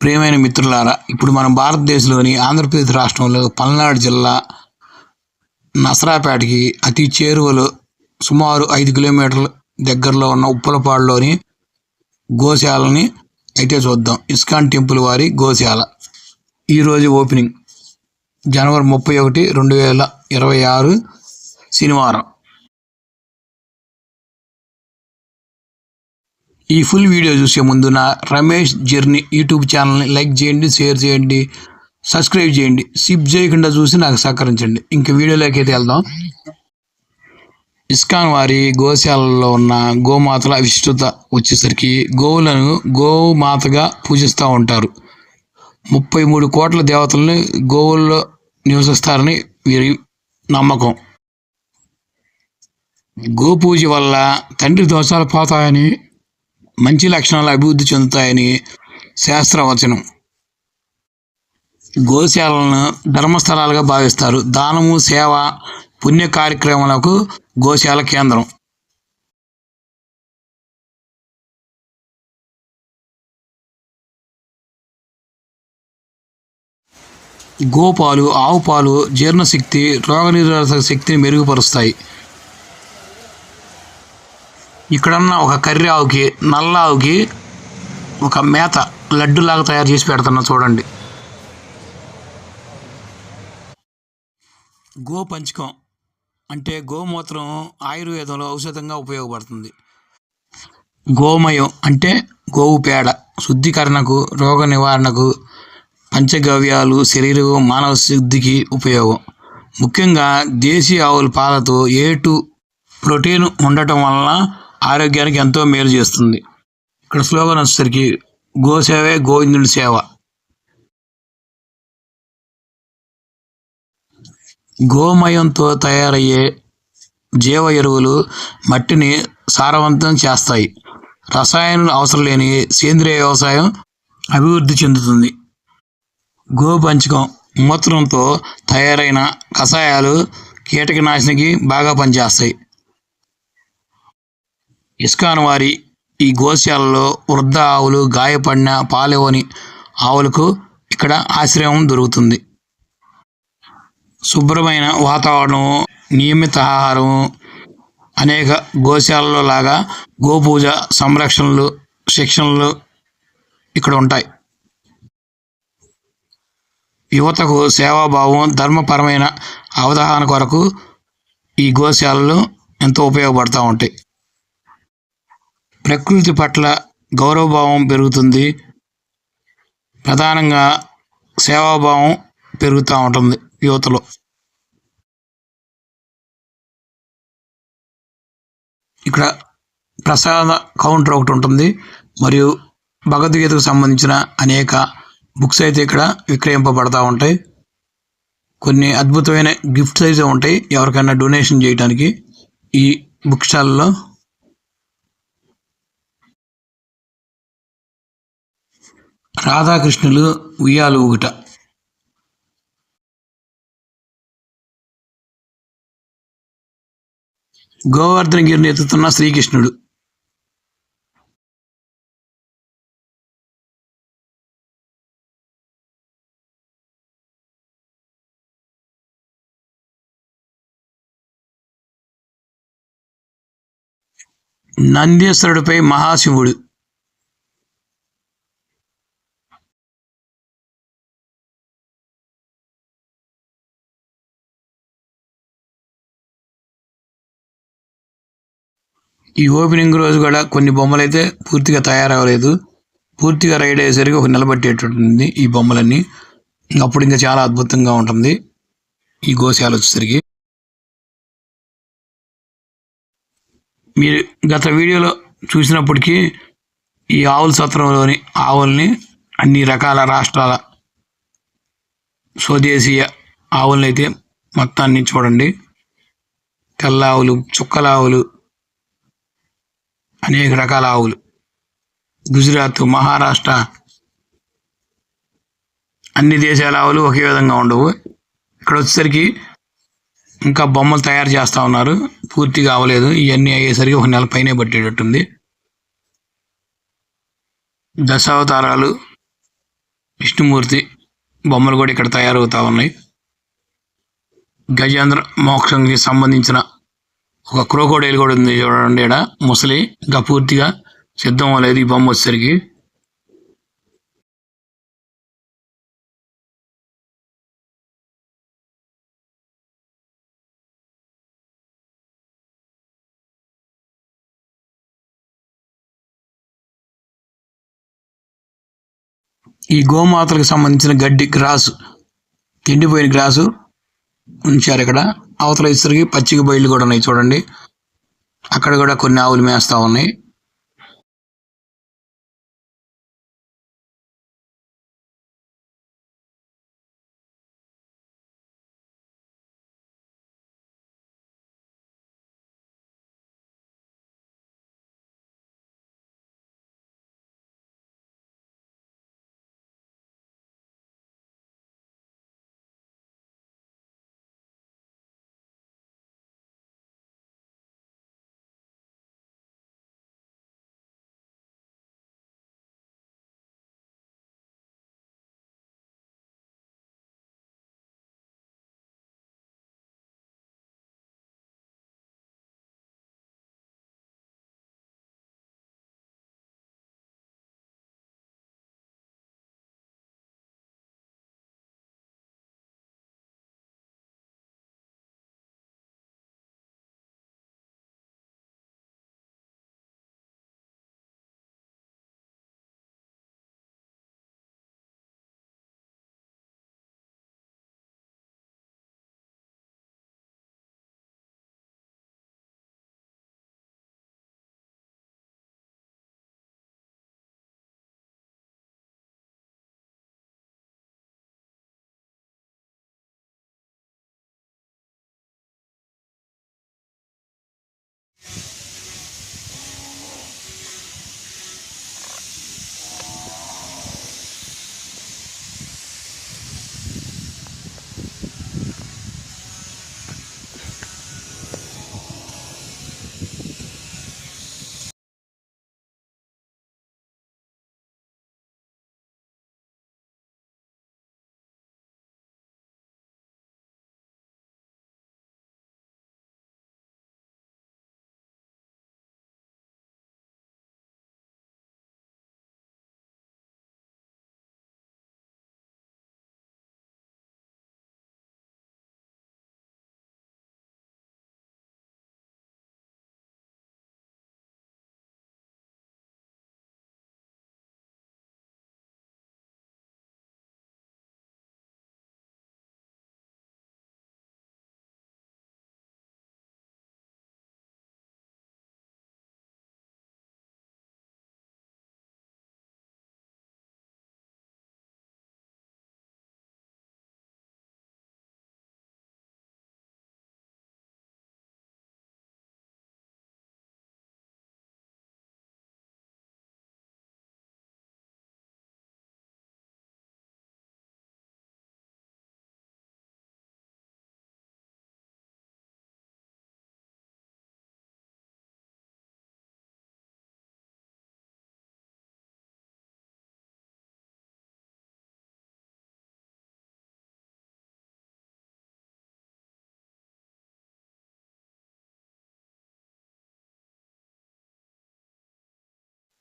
ప్రియమైన మిత్రులారా ఇప్పుడు మనం భారతదేశంలోని ఆంధ్రప్రదేశ్ రాష్ట్రంలో పల్నాడు జిల్లా నసరాపేటకి అతి చేరువలో సుమారు ఐదు కిలోమీటర్ల దగ్గరలో ఉన్న ఉప్పలపాడులోని గోశాలని అయితే చూద్దాం. ఇస్కాన్ టెంపుల్ వారి గోశాల. ఈరోజు ఓపెనింగ్ జనవరి ముప్పై ఒకటి రెండు వేల ఇరవై ఆరు శనివారం. ఈ ఫుల్ వీడియో చూసే ముందు నా రమేష్ జర్నీ యూట్యూబ్ ఛానల్ని లైక్ చేయండి షేర్ చేయండి సబ్స్క్రైబ్ చేయండి. సిప్ చేయకుండా చూసి నాకు సహకరించండి. ఇంక వీడియోలోకి అయితే వెళ్దాం. ఇస్కాన్ వారి గోశాలలో ఉన్న గోమాతల విశిష్టత వచ్చేసరికి గోవులను గోమాతగా పూజిస్తూ ఉంటారు. ముప్పై మూడు కోట్ల దేవతలను గోవుల్లో నివసిస్తారని వీరి నమ్మకం. గోపూజ వల్ల తండ్రి దోషాలు పోతాయని మంచి లక్షణాలు అభివృద్ధి చెందుతాయని శాస్త్రవచనం. గోశాలను ధర్మస్థలాలుగా భావిస్తారు. దానము సేవ పుణ్య కార్యక్రమాలకు గోశాల కేంద్రం. గోపాలు ఆవు పాలు జీర్ణశక్తి రోగనిరోధక శక్తిని మెరుగుపరుస్తాయి. ఇక్కడన్న ఒక కర్రీ ఆవుకి నల్ల ఆవుకి ఒక మేత లడ్డులాగా తయారు చేసి పెడుతున్నా చూడండి. గో పంచకం అంటే గోమూత్రం ఆయుర్వేదంలో ఔషధంగా ఉపయోగపడుతుంది. గోమయం అంటే గోవు పేడ శుద్ధీకరణకు రోగ నివారణకు పంచగవ్యాలు శరీరం మానవ శుద్ధికి ఉపయోగం. ముఖ్యంగా దేశీయ ఆవుల పాలతో ఏటు ప్రోటీన్ ఉండటం వలన ఆరోగ్యానికి ఎంతో మేలు చేస్తుంది. ఇక్కడ స్లోగన్ వచ్చేసరికి గో సేవే గోవిందుడి సేవ. గోమయంతో తయారయ్యే జీవ ఎరువులు మట్టిని సారవంతం చేస్తాయి. రసాయనాలు అవసరం లేని సేంద్రియ వ్యవసాయం అభివృద్ధి చెందుతుంది. గోపంచకం మూత్రంతో తయారైన కషాయాలు కీటకనాశనికి బాగా పనిచేస్తాయి. ఇస్కాన్ వారి ఈ గోశాలలో వృద్ధ ఆవులు గాయపడిన పాలేవని ఆవులకు ఇక్కడ ఆశ్రయం దొరుకుతుంది. శుభ్రమైన వాతావరణం నియమిత ఆహారం అనేక గోశాలలో లాగా గోపూజ సంరక్షణలు శిక్షణలు ఇక్కడ ఉంటాయి. యువతకు సేవాభావం ధర్మపరమైన అవగాహన కొరకు ఈ గోశాలలు ఎంతో ఉపయోగపడుతూ ఉంటాయి. ప్రకృతి పట్ల గౌరవభావం పెరుగుతుంది. ప్రధానంగా సేవాభావం పెరుగుతూ ఉంటుంది యువతలో. ఇక్కడ ప్రసాద కౌంటర్ ఒకటి ఉంటుంది. మరియు భగవద్గీతకు సంబంధించిన అనేక బుక్స్ అయితే ఇక్కడ విక్రయింపబడతా ఉంటాయి. కొన్ని అద్భుతమైన గిఫ్ట్స్ అయితే ఉంటాయి. ఎవరికైనా డొనేషన్ చేయడానికి ఈ బుక్ స్టాల్లో. రాధాకృష్ణులు ఉయ్యాలు ఊగుట. గోవర్ధనగిరిని ఎత్తుతున్న శ్రీకృష్ణుడు. నందీశ్వరుడిపై మహాశివుడు. ఈ ఓపెనింగ్ రోజు కూడా కొన్ని బొమ్మలు అయితే పూర్తిగా తయారవ్వలేదు. పూర్తిగా రైడ్ అయ్యేసరికి ఒక నిలబట్టేటట్టుంది ఈ బొమ్మలన్నీ. అప్పుడు ఇంకా చాలా అద్భుతంగా ఉంటుంది. ఈ గోశాల వచ్చేసరికి. మీరు గత వీడియోలో చూసినప్పటికీ ఈ ఆవుల సత్రంలోని ఆవుల్ని అన్ని రకాల రాష్ట్రాల స్వదేశీయ ఆవులనైతే అయితే మొత్తాన్ని చూడండి. తెల్ల ఆవులు చుక్కల ఆవులు అనేక రకాల ఆవులు. గుజరాత్ మహారాష్ట్ర అన్ని దేశాల ఆవులు ఒకే విధంగా ఉండవు. ఇక్కడ వచ్చేసరికి ఇంకా బొమ్మలు తయారు చేస్తూ ఉన్నారు. పూర్తిగా అవ్వలేదు ఇవన్నీ అయ్యేసరికి ఒక నెల పైనే పట్టేటట్టుంది. దశావతారాలు విష్ణుమూర్తి బొమ్మలు కూడా ఇక్కడ తయారవుతూ ఉన్నాయి. గజేంద్ర మోక్షంకి సంబంధించిన ఒక క్రోకోడైల్ కూడా ఉంది చూడండి ఇక్కడ ముసలి ఇంకా పూర్తిగా సిద్ధం అవ్వలేదు ఈ బొమ్మ వచ్చేసరికి. ఈ గోమాతలకు సంబంధించిన గడ్డి గ్రాసు ఎండిపోయిన గ్రాసు ఉంచారు ఇక్కడ. అవతల ఇసరికి పచ్చిక బయళ్ళు కూడా ఉన్నాయి చూడండి. అక్కడ కూడా కొన్ని ఆవులు మేస్తా ఉన్నాయి.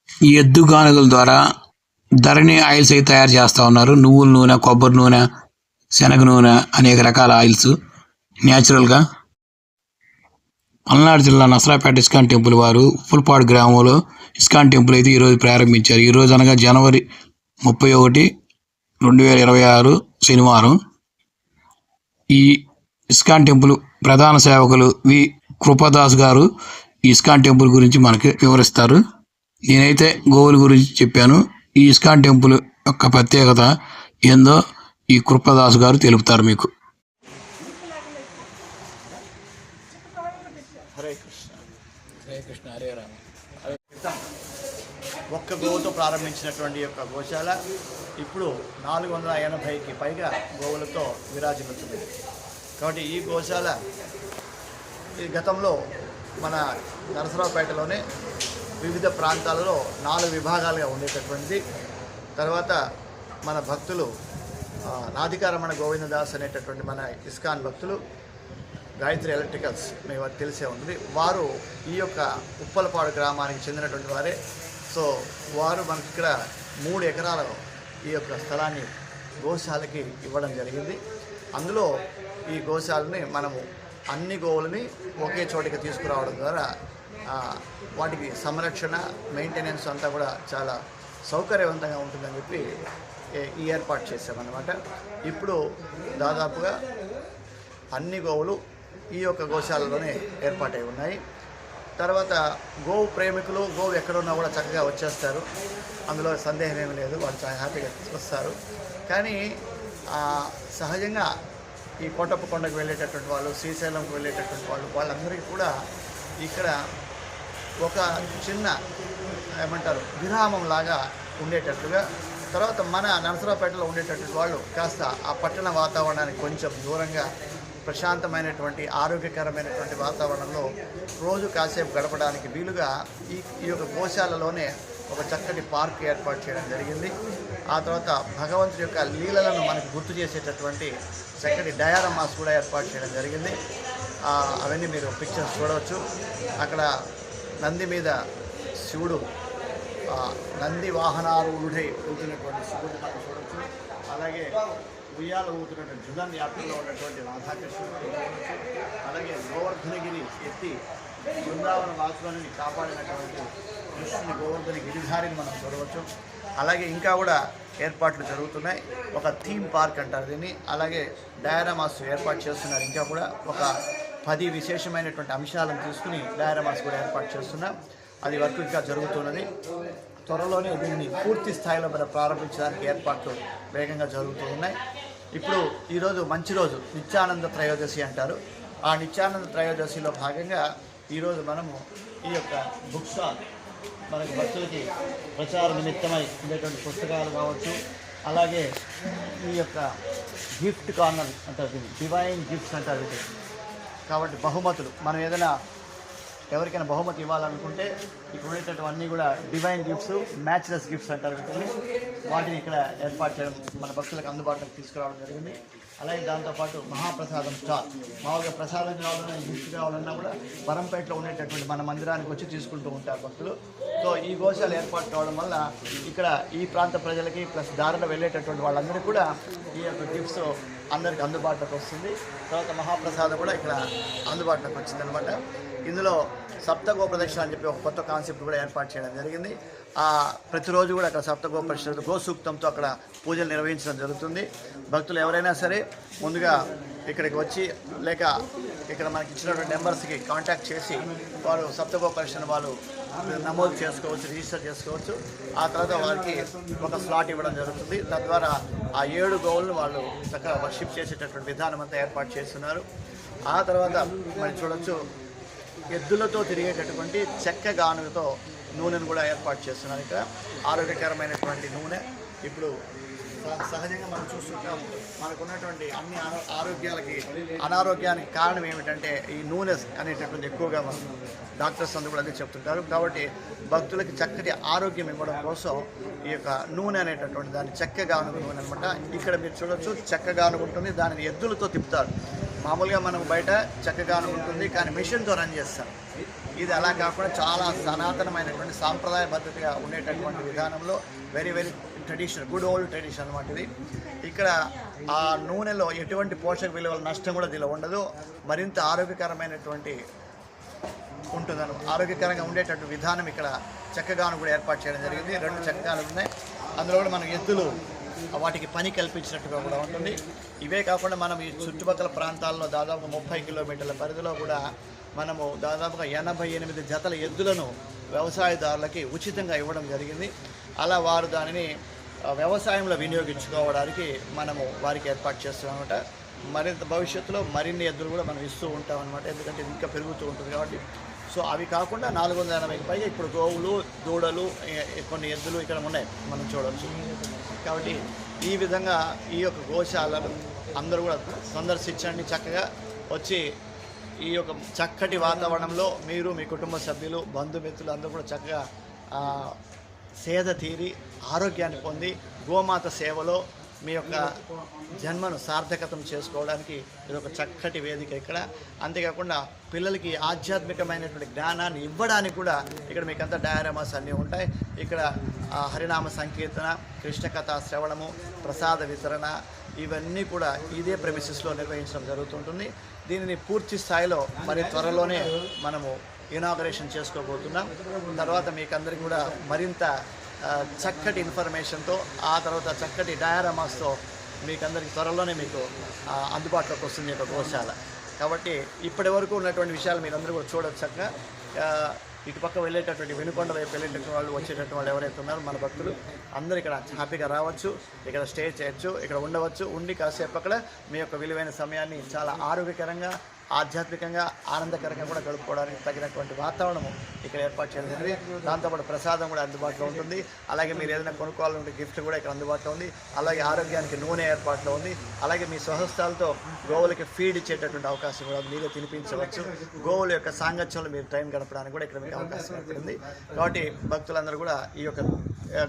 ఈ ఎద్దుగానుగల ద్వారా ధరణి ఆయిల్స్ అయితే తయారు చేస్తూ ఉన్నారు. నువ్వుల నూనె కొబ్బరి నూనె శనగ నూనె అనేక రకాల ఆయిల్స్ న్యాచురల్గా పల్నాడు జిల్లా నసరాపేట ఇస్కాన్ టెంపుల్ వారు ఉప్పులపాడు గ్రామంలో ఇస్కాన్ టెంపుల్ అయితే ఈరోజు ప్రారంభించారు. ఈరోజు అనగా జనవరి ముప్పై ఒకటి రెండు వేల ఇరవై ఆరు శనివారం. ఈ ఇస్కాన్ టెంపుల్ ప్రధాన సేవకులు వి కృపదాస్ గారు ఇస్కాన్ టెంపుల్ గురించి మనకి వివరిస్తారు. నేనైతే గోవుల గురించి చెప్పాను. ఈ ఇస్కాన్ టెంపుల్ యొక్క ప్రత్యేకత ఏందో ఈ కృపదాస్ గారు తెలుపుతారు మీకు. హరే కృష్ణ హరే కృష్ణ హరే ఒక్క గోవుతో ప్రారంభించినటువంటి యొక్క గోశాల ఇప్పుడు నాలుగు వందల ఎనభైకి పైగా గోవులతో విరాజిల్లుతుంది. కాబట్టి ఈ గోశాల ఈ గతంలో మన నరసరావుపేటలోనే వివిధ ప్రాంతాలలో నాలుగు విభాగాలుగా ఉండేటటువంటిది తర్వాత మన భక్తులు నాధికారమణ గోవిందదాస్ అనేటటువంటి మన ఇస్కాన్ భక్తులు గాయత్రి ఎలక్ట్రికల్స్ మీకు వారికి తెలిసే ఉంది. వారు ఈ యొక్క ఉప్పలపాడు గ్రామానికి చెందినటువంటి వారే. సో వారు మనకి ఇక్కడ మూడు ఎకరాల ఈ యొక్క స్థలాన్ని గోశాలకి ఇవ్వడం జరిగింది. అందులో ఈ గోశాలని మనము అన్ని గోవులని ఒకే చోటికి తీసుకురావడం ద్వారా వాటికి సంరక్షణ మెయింటెనెన్స్ అంతా కూడా చాలా సౌకర్యవంతంగా ఉంటుందని చెప్పి ఈ ఏర్పాటు చేసామన్నమాట ఇప్పుడు దాదాపుగా అన్ని గోవులు ఈ యొక్క గోశాలలోనే ఏర్పాటై ఉన్నాయి. తర్వాత గోవు ప్రేమికులు గోవు ఎక్కడున్నా కూడా చక్కగా వచ్చేస్తారు. అందులో సందేహం ఏమీ లేదు వాళ్ళు చాలా హ్యాపీగా వస్తారు. కానీ సహజంగా ఈ కోటప్ప కొండకు వెళ్ళేటటువంటి వాళ్ళు శ్రీశైలంకి వెళ్ళేటటువంటి వాళ్ళు వాళ్ళందరికీ కూడా ఇక్కడ ఒక చిన్న ఏమంటారు విరామం లాగా ఉండేటట్టుగా తర్వాత మన నరసరావుపేటలో ఉండేటటువంటి వాళ్ళు కాస్త ఆ పట్టణ వాతావరణానికి కొంచెం దూరంగా ప్రశాంతమైనటువంటి ఆరోగ్యకరమైనటువంటి వాతావరణంలో రోజు కాసేపు గడపడానికి వీలుగా ఈ ఈ యొక్క గోశాలలోనే ఒక చక్కటి పార్క్ ఏర్పాటు చేయడం జరిగింది. ఆ తర్వాత భగవంతుడి యొక్క లీలలను మనకు గుర్తు చేసేటటువంటి చక్కటి డయారమాస్ కూడా ఏర్పాటు చేయడం జరిగింది. అవన్నీ మీరు పిక్చర్స్ చూడవచ్చు. అక్కడ నంది మీద శివుడు నంది నంది వాహనారూఢై ఊతున్నటువంటి శివుడు మనం చూడవచ్చు అలాగే ఉయ్యాల ఊతున్నటువంటి జుగన్ యాత్రలో ఉన్నటువంటి రాధాకృష్ణుడు చూడవచ్చు అలాగే గోవర్ధనగిరి ఎత్తి బృందావన వాసులని కాపాడినటువంటి కృష్ణుని గోవర్ధన గిరిధారిని మనం చూడవచ్చు. అలాగే ఇంకా కూడా ఏర్పాట్లు జరుగుతున్నాయి. ఒక థీమ్ పార్క్ అంటారు దీన్ని. అలాగే డయారామాస్ ఏర్పాటు చేస్తున్నారు ఇంకా కూడా. ఒక పది విశేషమైనటువంటి అంశాలను తీసుకుని డయారమాస్ కూడా ఏర్పాటు చేస్తున్నాం. అది వర్క్ ఇంకా జరుగుతున్నది. త్వరలోనే దీన్ని పూర్తి స్థాయిలో మనం ప్రారంభించడానికి ఏర్పాట్లు వేగంగా జరుగుతూ ఉన్నాయి ఇప్పుడు ఈరోజు మంచి రోజు నిత్యానంద త్రయోదశి అంటారు. ఆ నిత్యానంద త్రయోదశిలో భాగంగా ఈరోజు మనము ఈ యొక్క బుక్ స్టాల్ మనకి భక్తులకి ప్రచార నిమిత్తమై ఉండేటువంటి పుస్తకాలు కావచ్చు అలాగే ఈ యొక్క గిఫ్ట్ కార్నర్ అంటారు దీన్ని డివైన్ గిఫ్ట్స్ అంటారు కాబట్టి బహుమతులు. మనం ఏదైనా ఎవరికైనా బహుమతి ఇవ్వాలనుకుంటే ఇక్కడ ఉండేటటువన్నీ కూడా డివైన్ గిఫ్ట్స్ మ్యాచ్లెస్ గిఫ్ట్స్ అంటారు వీటిని. వాటిని ఇక్కడ ఏర్పాటు చేయడం మన భక్తులకు అందుబాటులోకి తీసుకురావడం జరిగింది. అలాగే దాంతోపాటు మహాప్రసాదం స్టాల్. మామూలుగా ప్రసాదం కావాలన్నా గిఫ్ట్ కావాలన్నా కూడా వరంపేటలో ఉండేటటువంటి మన మందిరానికి వచ్చి తీసుకుంటూ ఉంటారు భక్తులు. సో ఈ గోశాల ఏర్పాటు కావడం వల్ల ఇక్కడ ఈ ప్రాంత ప్రజలకి ప్లస్ దారిలో వెళ్ళేటటువంటి వాళ్ళందరికీ కూడా ఈ యొక్క గిఫ్ట్స్ అందరికి అందుబాటులోకి వస్తుంది. తర్వాత మహాప్రసాదం కూడా ఇక్కడ అందుబాటులోకి వచ్చింది అనమాట ఇందులో సప్తగో ప్రదక్షిణ అని చెప్పి ఒక కొత్త కాన్సెప్ట్ కూడా ఏర్పాటు చేయడం జరిగింది. ప్రతిరోజు కూడా అక్కడ సప్తగో గోసూక్తంతో అక్కడ పూజలు నిర్వహించడం జరుగుతుంది. భక్తులు ఎవరైనా సరే ముందుగా ఇక్కడికి వచ్చి లేక ఇక్కడ మనకి ఇచ్చినటువంటి నెంబర్స్కి కాంటాక్ట్ చేసి వారు సప్తగో వాళ్ళు నమోదు చేసుకోవచ్చు రిజిస్టర్ చేసుకోవచ్చు. ఆ తర్వాత వారికి ఒక స్లాట్ ఇవ్వడం జరుగుతుంది. తద్వారా ఆ ఏడు గోవులను వాళ్ళు చక్కగా వర్షిప్ చేసేటటువంటి విధానం అంతా ఏర్పాటు చేస్తున్నారు. ఆ తర్వాత మనం చూడొచ్చు ఎద్దులతో తిరిగేటటువంటి చెక్క గానుగతో నూనెను కూడా ఏర్పాటు చేస్తున్నాను ఇక్కడ. ఆరోగ్యకరమైనటువంటి నూనె. ఇప్పుడు సహజంగా మనం చూస్తుంటాం మనకున్నటువంటి అన్ని ఆరోగ్యాలకి అనారోగ్యానికి కారణం ఏమిటంటే ఈ నూనె అనేటటువంటి ఎక్కువగా మనం డాక్టర్స్ అందరూ కూడా అదే చెప్తుంటారు. కాబట్టి భక్తులకి చక్కటి ఆరోగ్యం ఇవ్వడం కోసం ఈ యొక్క నూనె అనేటటువంటి దాన్ని చెక్క నూనె అనమాట ఇక్కడ మీరు చూడొచ్చు చెక్క అనుకుంటుంది ఉంటుంది దానిని ఎద్దులతో తిప్పుతారు. మామూలుగా మనం బయట చక్కగాను ఉంటుంది కానీ మిషన్తో రన్ చేస్తాం ఇది అలా కాకుండా చాలా సనాతనమైనటువంటి సాంప్రదాయ పద్ధతిగా ఉండేటటువంటి విధానంలో very very traditional good old tradition అనమాట ఇది. ఇక్కడ ఆ నూనెలో ఎటువంటి పోషక విలువల నష్టం కూడా దీనిలో ఉండదు. మరింత ఆరోగ్యకరమైనటువంటి ఉంటుందను ఆరోగ్యకరంగా ఉండేటట్టు విధానం ఇక్కడ చెక్కగాను కూడా ఏర్పాటు చేయడం జరిగింది. రెండు చెక్కగాలు ఉన్నాయి. అందులో కూడా మనం ఎద్దులు వాటికి పని కల్పించినట్టుగా కూడా ఉంటుంది. ఇవే కాకుండా మనం ఈ చుట్టుపక్కల ప్రాంతాల్లో దాదాపు ముప్పై కిలోమీటర్ల పరిధిలో కూడా మనము దాదాపుగా ఎనభై ఎనిమిది జతల ఎద్దులను వ్యవసాయదారులకి ఉచితంగా ఇవ్వడం జరిగింది. అలా వారు దానిని వ్యవసాయంలో వినియోగించుకోవడానికి మనము వారికి ఏర్పాటు చేస్తున్నామన్నమాట మరింత భవిష్యత్తులో మరిన్ని ఎద్దులు కూడా మనం ఇస్తూ ఉంటాం అనమాట ఎందుకంటే ఇంకా పెరుగుతూ ఉంటుంది కాబట్టి. సో అవి కాకుండా నాలుగు వందల ఎనభైకి పైగా ఇప్పుడు గోవులు దూడలు కొన్ని ఎద్దులు ఇక్కడ ఉన్నాయి మనం చూడవచ్చు. కాబట్టి ఈ విధంగా ఈ యొక్క గోశాలను అందరూ కూడా సందర్శించండి చక్కగా. వచ్చి ఈ యొక్క చక్కటి వాతావరణంలో మీరు మీ కుటుంబ సభ్యులు బంధుమిత్రులు అందరూ కూడా చక్కగా సేద తీరి ఆరోగ్యాన్ని పొంది గోమాత సేవలో మీ యొక్క జన్మను సార్థకతం చేసుకోవడానికి ఇది ఒక చక్కటి వేదిక ఇక్కడ. అంతేకాకుండా పిల్లలకి ఆధ్యాత్మికమైనటువంటి జ్ఞానాన్ని ఇవ్వడానికి కూడా ఇక్కడ మీకు డయారామాస్ అన్నీ ఉంటాయి. ఇక్కడ హరినామ సంకీర్తన కృష్ణ కథా శ్రవణము ప్రసాద వితరణ ఇవన్నీ కూడా ఇదే ప్రెమిసెస్లో నిర్వహించడం జరుగుతుంటుంది. దీనిని పూర్తి స్థాయిలో మరి త్వరలోనే మనము ఇనాగరేషన్ చేసుకోబోతున్నాం. తర్వాత మీకు అందరికీ కూడా మరింత చక్కటి ఇన్ఫర్మేషన్తో ఆ తర్వాత చక్కటి డయారమాస్తో మీకు త్వరలోనే మీకు అందుబాటులోకి వస్తుంది యొక్క గోశాల. కాబట్టి ఇప్పటి వరకు ఉన్నటువంటి విషయాలు మీరందరూ కూడా చూడొచ్చు చక్కగా. ఇటుపక్క వెళ్ళేటటువంటి వెనుకొండ వైపు వెళ్ళేటటువంటి వాళ్ళు వచ్చేటటువంటి వాళ్ళు ఎవరైతే ఉన్నారో మన భక్తులు అందరూ ఇక్కడ హ్యాపీగా రావచ్చు ఇక్కడ స్టే చేయొచ్చు ఇక్కడ ఉండవచ్చు. ఉండి కాసేపు అక్కడ మీ యొక్క విలువైన సమయాన్ని చాలా ఆరోగ్యకరంగా ఆధ్యాత్మికంగా ఆనందకరంగా కూడా గడుపుకోవడానికి తగినటువంటి వాతావరణము ఇక్కడ ఏర్పాటు చేయడం జరిగింది. దాంతోపాటు ప్రసాదం కూడా అందుబాటులో ఉంటుంది. అలాగే మీరు ఏదైనా కొనుక్కోవాలంటే గిఫ్ట్ కూడా ఇక్కడ అందుబాటులో ఉంది. అలాగే ఆరోగ్యానికి నూనె ఏర్పాటులో ఉంది. అలాగే మీ స్వహస్తాలతో గోవులకి ఫీడ్ ఇచ్చేటటువంటి అవకాశం కూడా మీరే తినిపించవచ్చు. గోవుల యొక్క సాంగత్యంలో మీరు టైం గడపడానికి కూడా ఇక్కడ మీకు అవకాశం ఏర్పడింది. కాబట్టి భక్తులందరూ కూడా ఈ యొక్క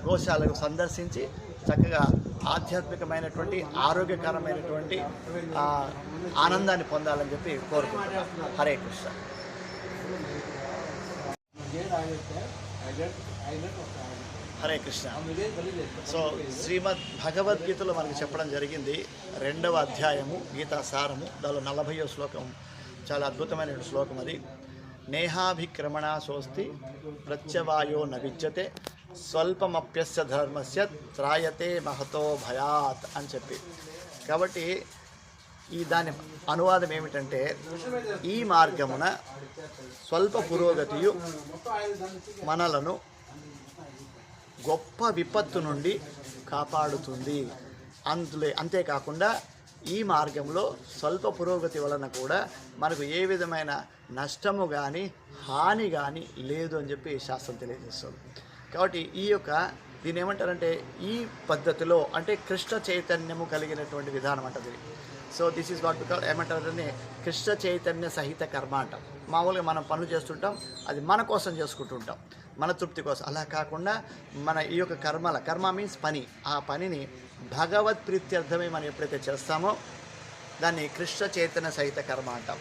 గోశాలకు సందర్శించి చక్కగా ఆధ్యాత్మికమైనటువంటి ఆరోగ్యకరమైనటువంటి ఆనందాన్ని పొందాలని చెప్పి కోరుకుంటున్నాను హరే కృష్ణ. హరే కృష్ణ. సో శ్రీమద్ భగవద్గీతలో మనకు చెప్పడం జరిగింది రెండవ అధ్యాయము గీతా సారము దానిలో నలభయో శ్లోకం. చాలా అద్భుతమైన శ్లోకం అది. నేహాభిక్రమణ సోస్తి ప్రత్యవాయో న విద్యతే స్వల్పమప్యస్య ధర్మస్య త్రాయతే మహతో భయాత్ అని చెప్పి. కాబట్టి ఈ దాని అనువాదం ఏమిటంటే ఈ మార్గమున స్వల్ప పురోగతియు మనలను గొప్ప విపత్తు నుండి కాపాడుతుంది. అందులో అంతేకాకుండా ఈ మార్గంలో స్వల్ప పురోగతి వలన కూడా మనకు ఏ విధమైన నష్టము కానీ హాని కానీ లేదు అని చెప్పి శాస్త్రం తెలియజేస్తుంది. కాబట్టి ఈ యొక్క దీని ఏమంటారంటే ఈ పద్ధతిలో అంటే కృష్ణ చైతన్యము కలిగినటువంటి విధానం అంటది so this is what we call ఏమంటారంటే కృష్ణ చైతన్య సహిత కర్మ అంటాం. మామూలుగా మనం పనులు చేస్తుంటాం అది మన కోసం చేసుకుంటుంటాం. మన తృప్తి కోసం. అలా కాకుండా మన ఈ యొక్క కర్మల కర్మ మీన్స్ పని. ఆ పనిని భగవత్ ప్రీత్యర్థమే మనం ఎప్పుడైతే చేస్తామో దాన్ని కృష్ణ చైతన్య సహిత కర్మ అంటాం.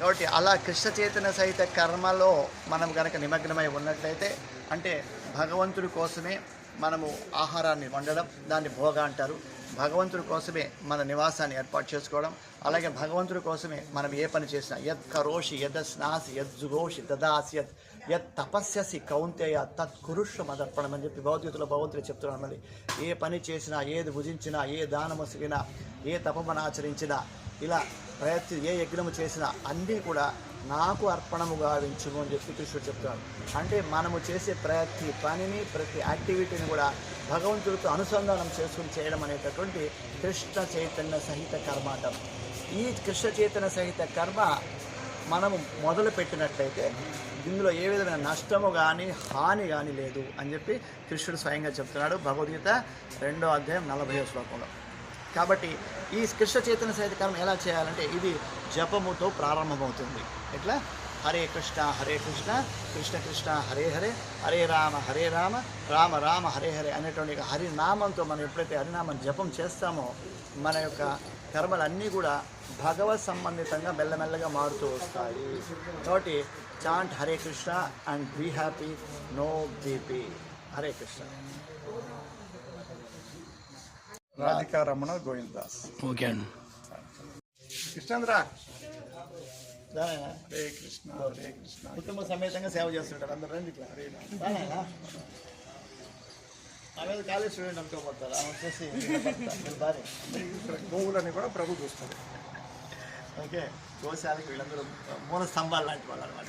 కాబట్టి అలా కృష్ణ చైతన్య సహిత కర్మలో మనం కనుక నిమగ్నమై ఉన్నట్లయితే అంటే భగవంతుడి కోసమే మనము ఆహారాన్ని వండడం దాన్ని భోగ అంటారు. భగవంతుడి కోసమే మన నివాసాన్ని ఏర్పాటు చేసుకోవడం అలాగే భగవంతుడి కోసమే మనం ఏ పని చేసినా యత్ కరోషి యద్ స్నాసి యద్ జుగోషి దదాసి యత్ యత్ తపస్యసి కౌంతేయ తత్ కురుష్వ మదర్పణం అని చెప్పి భగవద్గీతలో భగవంతుడు చెప్తున్నాడు మరి ఏ పని చేసినా ఏది భుజించినా ఏ దానమసిగినా ఏ తపమన ఆచరించినా ఇలా ప్రయత్నం ఏ యజ్ఞము చేసినా అన్నీ కూడా నాకు అర్పణము గావించుము అని చెప్పి కృష్ణుడు చెప్తున్నాడు అంటే మనము చేసే ప్రతి పనిని ప్రతి యాక్టివిటీని కూడా భగవంతుడితో అనుసంధానం చేసుకుని చేయడం అనేటటువంటి కృష్ణ చైతన్య సహిత కర్మ అంటాం. ఈ కృష్ణ చైతన్య సహిత కర్మ మనము మొదలు పెట్టినట్లయితే ఇందులో ఏ విధమైన నష్టము కానీ హాని కానీ లేదు అని చెప్పి కృష్ణుడు స్వయంగా చెప్తున్నాడు భగవద్గీత రెండో అధ్యాయం నలభై శ్లోకంలో. కాబట్టి ఈ కృష్ణ చైతన్య సహిత కర్మ ఎలా చేయాలంటే ఇది జపముతో ప్రారంభమవుతుంది. ఎట్లా? హరే కృష్ణ హరే కృష్ణ కృష్ణ కృష్ణ హరే హరే హరే రామ హరే రామ రామ రామ హరే హరే అనేటువంటి హరినామంతో మనం ఎప్పుడైతే హరినామం జపం చేస్తామో మన యొక్క కర్మలన్నీ కూడా భగవత్ సంబంధితంగా మెల్లమెల్లగా మారుతూ వస్తాయి. కాబట్టి chant Hare Krishna and be happy no BP. Hare Krishna. Radhika Ramana Govind Das okay అండి. కృష్ణేంద్ర? హరే కృష్ణ హరే కృష్ణ. కుటుంబ సమేతంగా సేవ చేస్తుంటారు. అందరూ రండి ఇట్లా. మీద కాలేజ్ స్టూడెంట్ అనుకోబోతారు ఆమె వచ్చేసి భార్య. గోవులని కూడా ప్రభు చూస్తారు. ఓకే. గోశాలకి వీళ్ళందరూ మూల స్తంభాలు లాంటి వాళ్ళు అనమాట